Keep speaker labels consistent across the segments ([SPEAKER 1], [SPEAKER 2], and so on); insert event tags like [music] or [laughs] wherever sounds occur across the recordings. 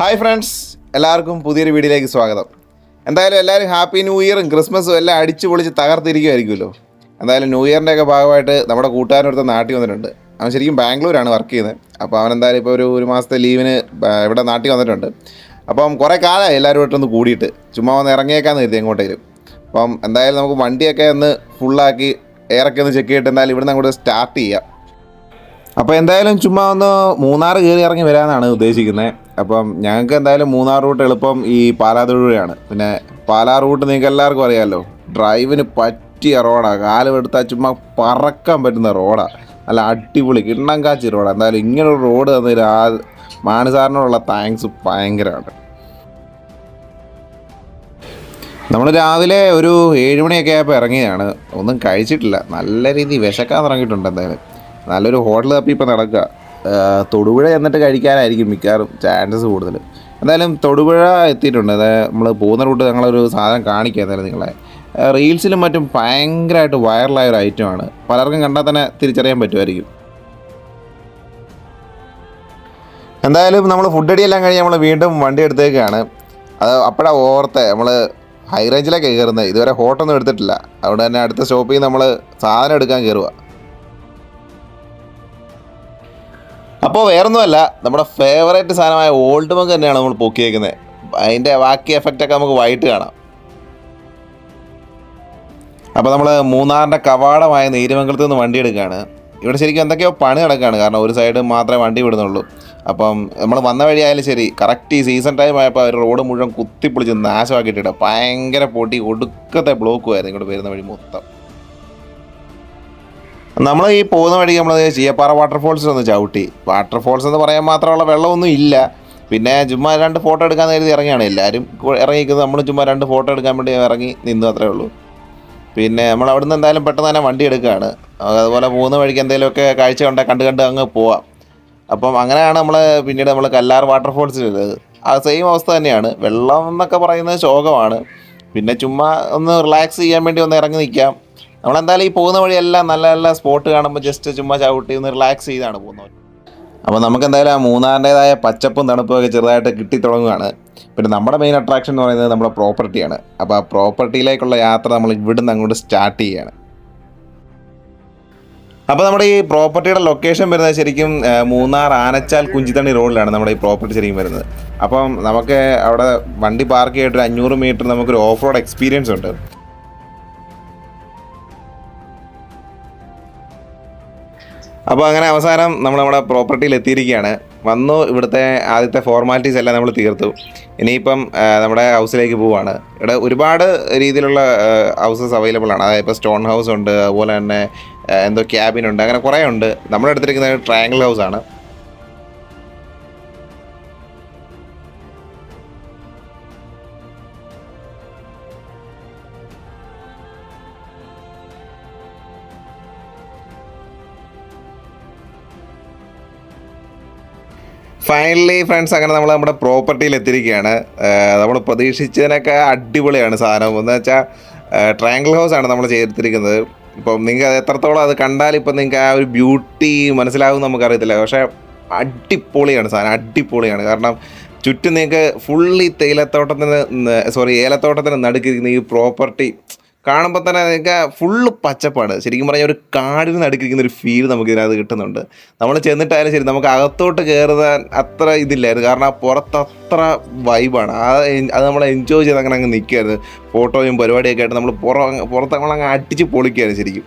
[SPEAKER 1] Hi friends എല്ലാവർക്കും പുതിയൊരു വീഡിയോയിലേക്ക് സ്വാഗതം. എന്തായാലും എല്ലാവരും ഹാപ്പി ന്യൂ ഇയറും ക്രിസ്മസും എല്ലാം അടിച്ചു പൊളിച്ച് തകർത്തിരിക്കുമായിരിക്കുമല്ലോ എന്തായാലും ന്യൂ ഇയറിന്റെ ഒക്കെ ഭാഗമായിട്ട് നമ്മുടെ കൂട്ടുകാരനടുത്ത് നാട്ടിൽ വന്നിട്ടുണ്ട്. അവൻ ശരിക്കും ബാംഗ്ലൂരാണ് വർക്ക് ചെയ്യുന്നത്. അപ്പോൾ അവൻ എന്തായാലും ഇപ്പോൾ ഒരു ഒരു മാസത്തെ ലീവിന് ഇവിടെ നാട്ടിൽ വന്നിട്ടുണ്ട്. അപ്പം കുറേ കാലമായി എല്ലാവരും ആയിട്ടൊന്ന് കൂടിയിട്ട്. ചുമ്മാ വന്ന് ഇറങ്ങിയേക്കാന്ന് കരുതി എങ്ങോട്ടേലും. അപ്പം എന്തായാലും നമുക്ക് വണ്ടിയൊക്കെ ഒന്ന് ഫുള്ളാക്കി എയറൊക്കെ ഒന്ന് ചെക്ക് ചെയ്തിട്ട് എന്തായാലും ഇവിടുന്ന് അങ്ങോട്ട് സ്റ്റാർട്ട് ചെയ്യാം. അപ്പോൾ എന്തായാലും ചുമ്മാ ഒന്ന് മൂന്നാർ കയറി ഇറങ്ങി വരാനാണ് ഉദ്ദേശിക്കുന്നത്. അപ്പം ഞങ്ങൾക്ക് എന്തായാലും മൂന്നാർ റൂട്ട് എളുപ്പം ഈ പാലാതൊഴുവയാണ് പിന്നെ പാലാ റൂട്ട് നിങ്ങൾക്ക് എല്ലാവർക്കും അറിയാമല്ലോ ഡ്രൈവിന് പറ്റിയ റോഡാണ് കാലം എടുത്താൽ ചുമ്മാ പറക്കാൻ പറ്റുന്ന റോഡാണ് നല്ല അടിപൊളി കിണ്ണം കാച്ചി റോഡാണ് എന്തായാലും ഇങ്ങനൊരു റോഡ് തന്നതിൽ ആ മാനസാറിനോടുള്ള താങ്ക്സ് ഭയങ്കരമാണ്. നമ്മൾ രാവിലെ ഒരു ഏഴ് മണിയൊക്കെ ആയപ്പോൾ ഇറങ്ങിയതാണ്. ഒന്നും കഴിച്ചിട്ടില്ല. നല്ല രീതിയിൽ വിശക്കാൻ തുടങ്ങിയിട്ടുണ്ട് എന്തായാലും. നല്ലൊരു ഹോട്ടൽ തപ്പി ഇപ്പം നടക്കുക. തൊടുപുഴ എന്നിട്ട് കഴിക്കാനായിരിക്കും മിക്കവാറും ചാൻസസ് കൂടുതൽ. എന്തായാലും തൊടുപുഴ എത്തിയിട്ടുണ്ട്. അതായത് നമ്മൾ പോകുന്ന റൂട്ട് ഞങ്ങളൊരു സാധനം കാണിക്കുക എന്തായാലും നിങ്ങളെ. റീൽസിലും മറ്റും ഭയങ്കരമായിട്ട് വൈറലായ ഒരു ഐറ്റമാണ് പലർക്കും കണ്ടാൽ തന്നെ തിരിച്ചറിയാൻ പറ്റുമായിരിക്കും. എന്തായാലും നമ്മൾ ഫുഡ് അടിയെല്ലാം കഴിഞ്ഞ് നമ്മൾ വീണ്ടും വണ്ടി എടുത്തേക്കാണ്. അത് അപ്പോഴാണ് ഓർത്തെ നമ്മൾ ഹൈ റേഞ്ചിലേക്ക് കയറുന്നത് ഇതുവരെ ഹോട്ടൊന്നും എടുത്തിട്ടില്ല. അതുകൊണ്ട് തന്നെ അടുത്ത സ്റ്റോപ്പിൽ നമ്മൾ സാധനം എടുക്കാൻ കയറുക അപ്പോൾ വേറൊന്നുമല്ല നമ്മുടെ ഫേവറേറ്റ് സാധനമായ ഓൾഡ് മങ്ക് തന്നെയാണ് നമ്മൾ പൊക്കിയേക്കുന്നത് അതിന്റെ ബാക്കി എഫക്റ്റൊക്കെ നമുക്ക് വൈകിട്ട് കാണാം. അപ്പോൾ നമ്മൾ മൂന്നാറിന്റെ കവാടമായ നീരുമംഗലത്ത് നിന്ന് വണ്ടി എടുക്കുകയാണ് ഇവിടെ ശരിക്കും എന്തൊക്കെയോ പണി നടക്കുകയാണ് കാരണം ഒരു സൈഡ് മാത്രമേ വണ്ടി വിടുന്നുള്ളൂ. അപ്പം നമ്മൾ വന്ന വഴിയായാലും ശരി കറക്റ്റ് ഈ സീസൺ ടൈം ആയപ്പോൾ അവർ റോഡ് മുഴുവൻ കുത്തിപ്പൊളിച്ച് നാശമാക്കിയിട്ടിട്ട് ഭയങ്കര പൊടി ഒടുക്കത്തെ ബ്ലോക്കുമായിരുന്നു ഇങ്ങോട്ട് വരുന്ന വഴി മൊത്തം. നമ്മൾ ഈ പോകുന്ന വഴിക്ക് നമ്മൾ ചീയപ്പാറ വാട്ടർഫോൾസിൽ ഒന്ന് ചവിട്ടി. വാട്ടർഫോൾസ് എന്ന് പറയാൻ മാത്രമുള്ള വെള്ളമൊന്നും ഇല്ല. പിന്നെ ചുമ്മാ രണ്ട് ഫോട്ടോ എടുക്കാൻ കരുതി ഇറങ്ങിയാണ് എല്ലാവരും ഇറങ്ങിക്കുന്നത് നമ്മൾ ചുമ്മാ രണ്ട് ഫോട്ടോ എടുക്കാൻ വേണ്ടി ഇറങ്ങി നിന്നു അത്രേ ഉള്ളൂ. പിന്നെ നമ്മൾ അവിടുന്ന് എന്തായാലും പെട്ടെന്ന് തന്നെ വണ്ടി എടുക്കുകയാണ് അതുപോലെ പോകുന്ന വഴിക്ക് എന്തെങ്കിലുമൊക്കെ കാഴ്ച കണ്ട കണ്ട് കണ്ട് അങ്ങ് പോവാം. അപ്പം അങ്ങനെയാണ് നമ്മൾ പിന്നീട് നമ്മൾ കല്ലാർ വാട്ടർഫോൾസിലുള്ളത് ആ സെയിം അവസ്ഥ തന്നെയാണ്. വെള്ളം എന്നൊക്കെ പറയുന്നത് ശോകമാണ്. പിന്നെ ചുമ്മാ ഒന്ന് റിലാക്സ് ചെയ്യാൻ വേണ്ടി ഒന്ന് ഇറങ്ങി നിൽക്കാം നമ്മളെന്തായാലും ഈ പോകുന്ന വഴിയെല്ലാം നല്ല നല്ല സ്പോട്ട് കാണുമ്പോൾ ജസ്റ്റ് ചുമ്മാ ചവിട്ടി ഒന്ന് റിലാക്സ് ചെയ്താണ് പോകുന്നത്. അപ്പോൾ നമുക്ക് എന്തായാലും ആ മൂന്നാറിന്റെതായ പച്ചപ്പും തണുപ്പും ഒക്കെ ചെറുതായിട്ട് കിട്ടി തുടങ്ങുകയാണ് പിന്നെ നമ്മുടെ മെയിൻ അട്രാക്ഷൻ എന്ന് പറയുന്നത് നമ്മുടെ പ്രോപ്പർട്ടിയാണ് അപ്പോൾ ആ പ്രോപ്പർട്ടിയിലേക്കുള്ള യാത്ര നമ്മൾ ഇവിടുന്ന് അങ്ങോട്ട് സ്റ്റാർട്ട് ചെയ്യുകയാണ് അപ്പോൾ നമ്മുടെ ഈ പ്രോപ്പർട്ടിയുടെ ലൊക്കേഷൻ വരുന്നത് ശരിക്കും മൂന്നാർ ആനച്ചാൽ കുഞ്ചിത്തണ്ണി റോഡിലാണ് നമ്മുടെ ഈ പ്രോപ്പർട്ടി ശരിക്കും വരുന്നത്. അപ്പം നമുക്ക് അവിടെ വണ്ടി പാർക്ക് ചെയ്തിട്ട് ഒരു അഞ്ഞൂറ് മീറ്റർ നമുക്കൊരു ഓഫ് റോഡ് എക്സ്പീരിയൻസ് ഉണ്ട്. അപ്പോൾ അങ്ങനെ അവസാനം നമ്മൾ നമ്മുടെ പ്രോപ്പർട്ടിയിൽ എത്തിയിരിക്കുകയാണ് വന്നു ഇവിടുത്തെ ആദ്യത്തെ ഫോർമാലിറ്റീസ് എല്ലാം നമ്മൾ തീർത്തു. ഇനിയിപ്പം നമ്മുടെ ഹൗസിലേക്ക് പോവുകയാണ് ഇവിടെ ഒരുപാട് രീതിയിലുള്ള ഹൗസസ് അവൈലബിൾ ആണ്. അതായത് ഇപ്പോൾ സ്റ്റോൺ ഹൗസ് ഉണ്ട് അതുപോലെ തന്നെ എന്തോ ക്യാബിൻ ഉണ്ട് അങ്ങനെ കുറേ ഉണ്ട്. നമ്മൾ എടുത്തിരിക്കുന്നത് ട്രയാങ്കിൾ ഹൗസ് ആണ്. ഫൈനലി ഫ്രണ്ട്സ് അങ്ങനെ നമ്മൾ നമ്മുടെ പ്രോപ്പർട്ടിയിൽ എത്തിയിരിക്കുകയാണ്. നമ്മൾ പ്രതീക്ഷിച്ചതിനൊക്കെ അടിപൊളിയാണ് സാധനം. എന്ന് വെച്ചാൽ ട്രയാങ്കിൾ ഹൗസ് ആണ് നമ്മൾ ചെയ്തിരിക്കുന്നത്. ഇപ്പം നിങ്ങൾക്ക് അത് എത്രത്തോളം അത് കണ്ടാൽ ഇപ്പം നിങ്ങൾക്ക് ആ ഒരു ബ്യൂട്ടി മനസ്സിലാവും നമുക്കറിയത്തില്ല. പക്ഷേ അടിപൊളിയാണ് സാധനം. അടിപൊളിയാണ്. കാരണം ചുറ്റും നിങ്ങൾക്ക് ഫുള്ളി തേയിലത്തോട്ടത്തിന് സോറി ഏലത്തോട്ടത്തിന് നടുക്കിരിക്കുന്ന ഈ പ്രോപ്പർട്ടി കാണുമ്പോൾ തന്നെ നിങ്ങൾക്ക് ഫുള്ള് പച്ചപ്പാണ്. ശരിക്കും പറഞ്ഞാൽ ഒരു കാടിന് നടുക്കിരിക്കുന്ന ഒരു ഫീൽ നമുക്ക് ഇതിനകത്ത് കിട്ടുന്നുണ്ട്. നമ്മൾ ചെന്നിട്ടായാലും ശരി നമുക്ക് അകത്തോട്ട് കയറുവാൻ അത്ര ഇതില്ലായിരുന്നു. കാരണം ആ പുറത്ത് അത്ര വൈബാണ് ആ അത് നമ്മൾ എൻജോയ് ചെയ്ത് അങ്ങനെ അങ്ങ് നിൽക്കുകയായിരുന്നു ഫോട്ടോയും പരിപാടിയൊക്കെ ആയിട്ട് നമ്മൾ പുറം പുറത്ത് നമ്മളങ്ങ് അടിച്ച് പൊളിക്കുകയായിരുന്നു ശരിക്കും.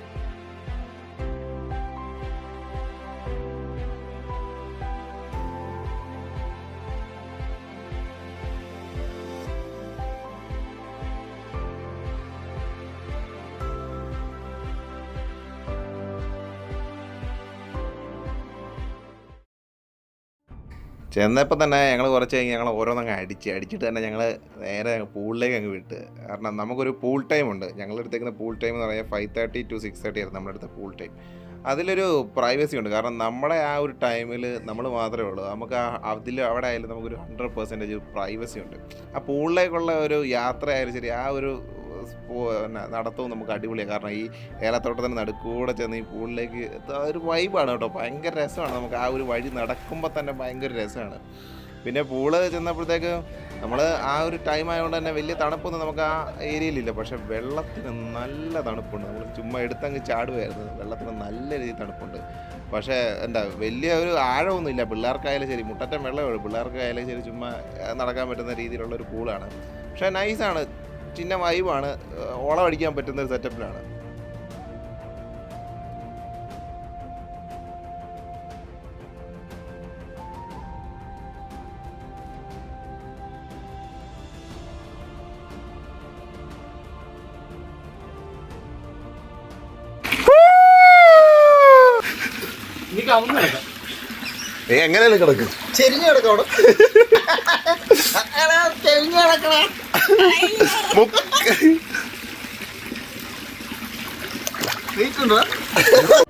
[SPEAKER 1] ചെന്നപ്പോൾ തന്നെ ഞങ്ങൾ കുറച്ച് കഴിഞ്ഞ് ഞങ്ങൾ ഓരോന്നങ്ങ് അടിച്ച് അടിച്ചിട്ട് തന്നെ ഞങ്ങൾ നേരെ പൂളിലേക്ക് അങ്ങ് വിട്ട്. കാരണം നമുക്കൊരു പൂൾ ടൈം ഉണ്ട്. ഞങ്ങളുടെ എടുത്തേക്കുന്ന പൂൾ ടൈം എന്ന് പറഞ്ഞാൽ five thirty to six thirty ആയിരുന്നു നമ്മുടെ അടുത്ത പൂൾ ടൈം. അതിലൊരു പ്രൈവസി ഉണ്ട്. കാരണം നമ്മുടെ ആ ഒരു ടൈമിൽ നമ്മൾ മാത്രമേ ഉള്ളൂ. നമുക്ക് ആ അതിൽ അവിടെ ആയാലും നമുക്കൊരു ഹൺഡ്രഡ് പെർസെന്റേജ് പ്രൈവസി ഉണ്ട്. ആ പൂളിലേക്കുള്ള ഒരു യാത്ര ആയാലും ശരി ആ ഒരു നടത്തവും നമുക്ക് അടിപൊളിയാണ് കാരണം ഈ ഏലത്തോട്ടത്തിന് നടുക്കൂടെ ചെന്ന് ഈ പൂളിലേക്ക് ഒരു വൈബാണ് കേട്ടോ. ഭയങ്കര രസമാണ് നമുക്ക് ആ ഒരു വഴി നടക്കുമ്പോൾ തന്നെ ഭയങ്കര രസമാണ്. പിന്നെ പൂൾ ചെന്നപ്പോഴത്തേക്ക് നമ്മൾ ആ ഒരു ടൈം ആയതുകൊണ്ട് തന്നെ വലിയ തണുപ്പൊന്നും നമുക്ക് ആ ഏരിയയിലില്ല പക്ഷെ വെള്ളത്തിന് നല്ല തണുപ്പുണ്ട്. നമ്മൾ ചുമ്മാ എടുത്തങ്ങ് ചാടുമായിരുന്നു വെള്ളത്തിന് നല്ല രീതിയിൽ തണുപ്പുണ്ട്. പക്ഷേ എന്താ വലിയ ഒരു ആഴമൊന്നുമില്ല പിള്ളേർക്കായാലും ശരി മുട്ടറ്റം വെള്ളമേ ഉള്ളൂ. പിള്ളേർക്കായാലും ശരി ചുമ്മാ നടക്കാൻ പറ്റുന്ന രീതിയിലുള്ള ഒരു പൂളാണ്. പക്ഷേ നൈസാണ് ചിന്ന വൈബാണ് ഓളം അടിക്കാൻ പറ്റുന്ന ഒരു സെറ്റപ്പിലാണ്.
[SPEAKER 2] എങ്ങനെയാണ് കിടക്കും?
[SPEAKER 1] ചെരിഞ്ഞു കിടക്കണം ചെരിഞ്ഞു കിടക്കും
[SPEAKER 2] ചെരിഞ്ഞ് [laughs] കിടക്കണം. もう一回。[laughs]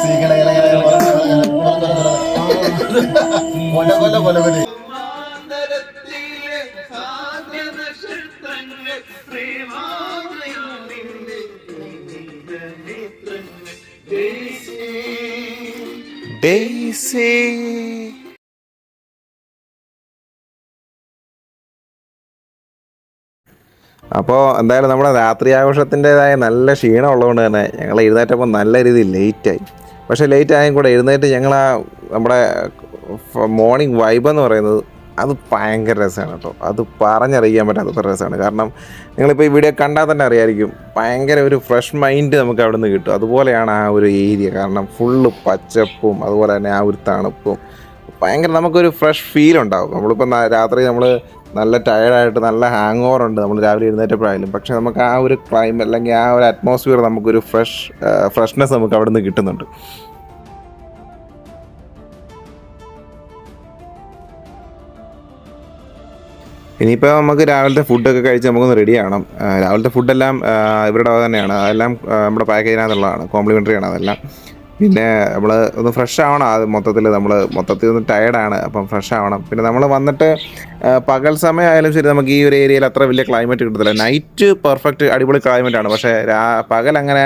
[SPEAKER 2] ചെരിഞ്ഞ് കിടക്കണേ നീട്ടുണ്ടോ കൊല കൊല കൊല കൊല
[SPEAKER 1] ഡേയ്സി അപ്പോൾ എന്തായാലും നമ്മുടെ രാത്രി ആഘോഷത്തിന്റെതായ നല്ല ക്ഷീണം ഉള്ളതുകൊണ്ട് തന്നെ ഞങ്ങൾ എഴുന്നേറ്റപ്പോൾ നല്ല രീതിയിൽ ലേറ്റായി പക്ഷേ ലേറ്റ് ആയും കൂടെ എഴുന്നേറ്റ് ഞങ്ങൾ ആ നമ്മുടെ മോർണിംഗ് വൈബ് എന്ന് പറയുന്നത് അത് ഭയങ്കര രസമാണ് കേട്ടോ. അത് പറഞ്ഞറിയിക്കാൻ പറ്റാത്ത രസമാണ്. കാരണം നിങ്ങളിപ്പോൾ ഈ വീഡിയോ കണ്ടാൽ തന്നെ അറിയായിരിക്കും ഭയങ്കര ഒരു ഫ്രഷ് മൈൻഡ് നമുക്ക് അവിടെ നിന്ന് കിട്ടും. അതുപോലെയാണ് ആ ഒരു ഏരിയ കാരണം ഫുള്ള് പച്ചപ്പും അതുപോലെ തന്നെ ആ ഒരു തണുപ്പും. ഭയങ്കര നമുക്കൊരു ഫ്രഷ് ഫീൽ ഉണ്ടാവും. നമ്മളിപ്പോൾ രാത്രി നമ്മൾ നല്ല ടയർഡായിട്ട് നല്ല ഹാങ് ഓവർ ഉണ്ട്. നമ്മൾ രാവിലെ എഴുന്നേറ്റപ്പോഴായാലും. പക്ഷെ നമുക്ക് ആ ഒരു ക്ലൈമറ്റ് അല്ലെങ്കിൽ ആ ഒരു അറ്റ്മോസ്ഫിയർ നമുക്കൊരു ഫ്രഷ് ഫ്രഷ്നെസ് നമുക്ക് അവിടെ നിന്ന് കിട്ടുന്നുണ്ട്. ഇനിയിപ്പോൾ നമുക്ക് രാവിലത്തെ ഫുഡൊക്കെ കഴിച്ച് നമുക്കൊന്ന് റെഡി ആവണം. രാവിലത്തെ ഫുഡെല്ലാം ഇവരുടെ തന്നെയാണ്. അതെല്ലാം നമ്മുടെ പാക്കേജിനകത്തുള്ളതാണ് കോംപ്ലിമെന്ററി ആണ് അതെല്ലാം. പിന്നെ നമ്മൾ ഒന്ന് ഫ്രഷ് ആവണം. അത് മൊത്തത്തിൽ നമ്മൾ മൊത്തത്തിൽ ഒന്ന് ടയർഡാണ് അപ്പം ഫ്രഷ് ആവണം. പിന്നെ നമ്മൾ വന്നിട്ട് പകൽ സമയമായാലും ശരി നമുക്ക് ഈ ഒരു ഏരിയയിൽ അത്ര വലിയ ക്ലൈമറ്റ് കിട്ടത്തില്ല. നൈറ്റ് പെർഫെക്റ്റ് അടിപൊളി ക്ലൈമറ്റ് ആണ്. പക്ഷേ പകൽ അങ്ങനെ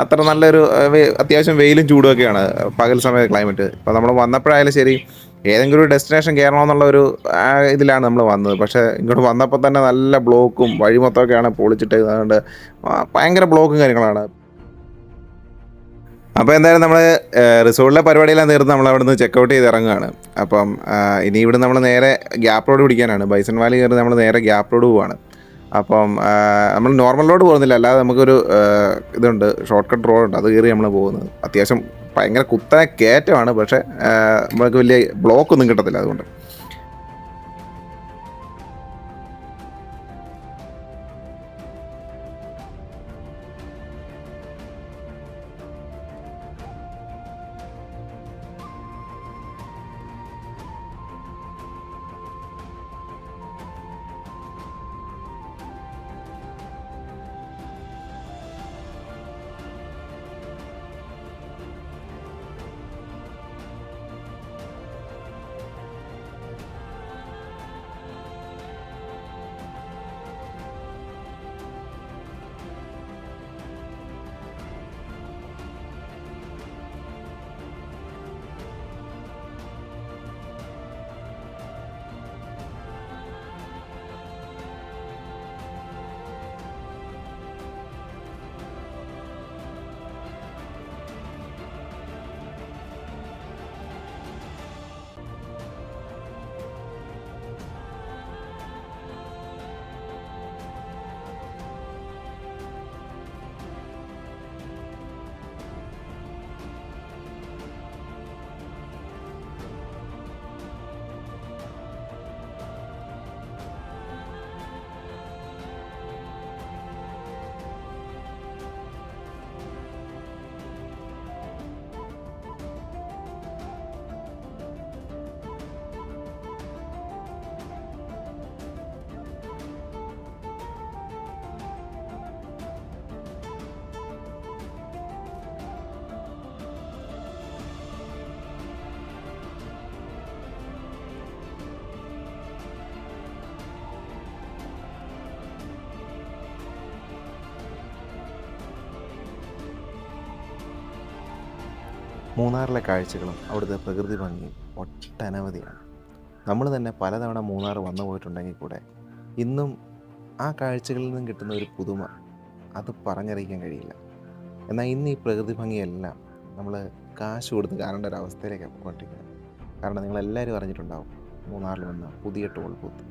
[SPEAKER 1] അത്ര നല്ലൊരു അത്യാവശ്യം വെയിലും ചൂടുമൊക്കെയാണ് പകൽ സമയ ക്ലൈമറ്റ് അപ്പം നമ്മൾ വന്നപ്പോഴായാലും ശരി ഏതെങ്കിലും ഒരു ഡെസ്റ്റിനേഷൻ കയറണമെന്നുള്ള ഒരു ഇതിലാണ് നമ്മൾ വന്നത്. പക്ഷേ ഇങ്ങോട്ട് വന്നപ്പോൾ തന്നെ നല്ല ബ്ലോക്കും വഴി മൊത്തമൊക്കെയാണ് പൊളിച്ചിട്ട് അതുകൊണ്ട് ഭയങ്കര ബ്ലോക്കും കാര്യങ്ങളാണ്. അപ്പോൾ എന്തായാലും നമ്മൾ റിസോർട്ടിലെ പരിപാടിയെല്ലാം തീർന്ന് നമ്മൾ അവിടെ നിന്ന് ചെക്കൗട്ട് ചെയ്ത് ഇറങ്ങുകയാണ്. അപ്പം ഇനി ഇവിടെ നമ്മൾ നേരെ ഗ്യാപ്പ് റോഡ് പിടിക്കാനാണ്. ബൈസൺ വാലി കയറി നമ്മൾ നേരെ ഗ്യാപ്പ് റോഡ് പോവാണ്. അപ്പം നമ്മൾ നോർമൽ റോഡ് പോകുന്നില്ല. അല്ലാതെ നമുക്കൊരു ഇതുണ്ട് ഷോർട്ട് കട്ട് റോഡ് ഉണ്ട്. അത് കയറി നമ്മൾ പോകുന്നത്. അത്യാവശ്യം ഭയങ്കര കുത്തനെ കയറ്റമാണ്. പക്ഷേ നമുക്ക് വലിയ ബ്ലോക്കൊന്നും കിട്ടത്തില്ല അതുകൊണ്ട്. മൂന്നാറിലെ കാഴ്ചകളും അവിടുത്തെ പ്രകൃതി ഭംഗിയും ഒട്ടനവധിയാണ്. നമ്മൾ തന്നെ പലതവണ മൂന്നാർ വന്നു പോയിട്ടുണ്ടെങ്കിൽ കൂടെ ഇന്നും ആ കാഴ്ചകളിൽ നിന്നും കിട്ടുന്ന ഒരു പുതുമ അത് പറഞ്ഞറിയിക്കാൻ കഴിയില്ല. എന്നാൽ ഇന്ന് ഈ പ്രകൃതി ഭംഗിയെല്ലാം നമ്മൾ കാശ് കൊടുത്ത് കാണേണ്ട ഒരു അവസ്ഥയിലേക്കാണ് പോയിക്കൊണ്ടിരിക്കുന്നത്. കാരണം നിങ്ങളെല്ലാവരും അറിഞ്ഞിട്ടുണ്ടാവും മൂന്നാറിൽ വന്ന പുതിയ ടോൾ ബൂത്ത്.